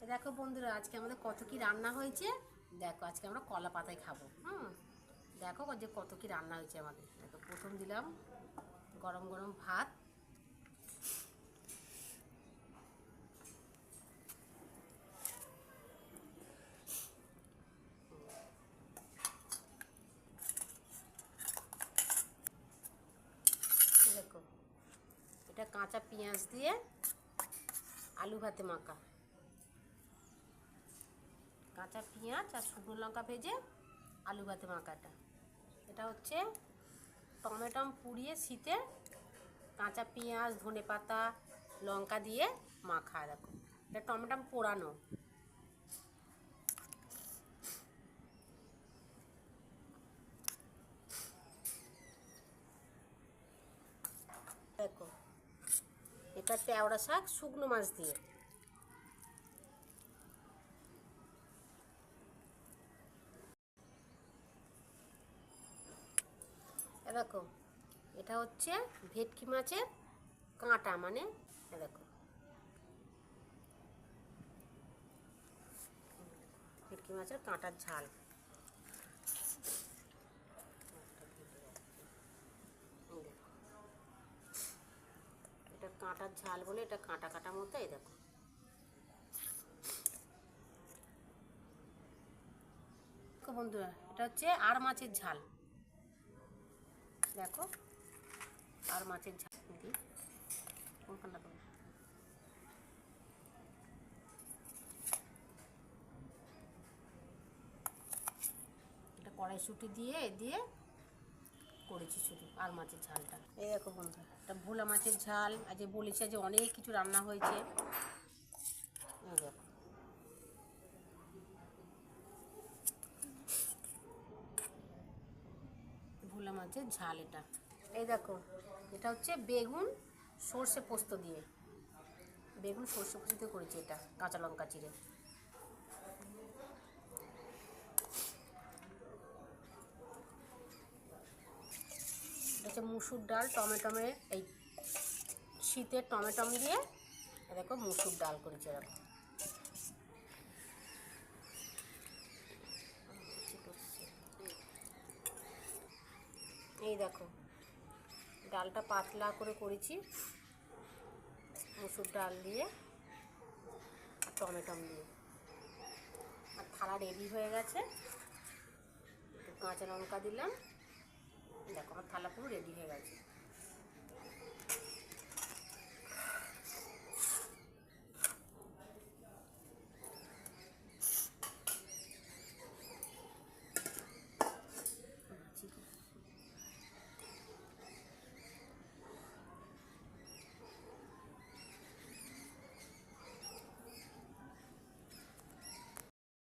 দেখো বন্ধুরা, আজকে আমাদের কত কি রান্না হয়েছে? দেখো, আজকে আমরা কলা পাতায় খাব, হুম? দেখো যে কত কি রান্না হয়েছে আমাদের। দেখো, প্রথম দিলাম গরম গরম ভাত। দেখো, এটা কাঁচা পেঁয়াজ দিয়ে আলু ভাতে মাখা। কাঁচা পেঁয়াজ আর শুকনো লঙ্কা ভেজে আলু ভাতে মাখাটা। এটা হচ্ছে টমেটম পুড়িয়ে শীতে কাঁচা পেঁয়াজ, ধনে পাতা, লঙ্কা দিয়ে মাখা, দেখো। এটা টমেটম পোড়ানো। দেখো, এটা তেওড়া শাক, শুকনো মাছ দিয়ে। দেখো, এটা হচ্ছে ভেটকি মাছের কাঁটা মানে দেখো। ভেটকি মাছের কাঁটার ঝাল। এটা কাঁটার ঝাল বলে এটা কাঁটা কাটা মতো, এই দেখো। বন্ধুরা, এটা হচ্ছে আর মাছের ঝাল। দেখো আর মাছের ঝাল দিই কোনখানটা এটা কড়াইশুটি দিয়ে দিয়ে করেছি শুধু আর মাছের ঝালটা। এই দেখো বন্ধু এটা ভোলা মাছের ঝাল আজ বলেছে যে অনেক কিছু রান্না হয়েছে। এই দেখো। মাছের ঝাল এটা। এই দেখো, এটা হচ্ছে বেগুন সর্ষে পোস্ত দিয়ে। বেগুন সর্ষে পোস্ত দিয়ে করেছি এটা, কাঁচা লঙ্কা চিড়ে। হচ্ছে মুসুর ডাল টমেটমে এই শীতের টমেটম দিয়ে দেখো মুসুর ডাল করেছি এরকম এই দেখো, ডালটা পাতলা করে করেছি। মুসুর ডাল দিয়ে আর টমেটম দিয়ে। আর থালা রেডি হয়ে গেছে। কাঁচা লঙ্কা দিলাম। দেখো, আমার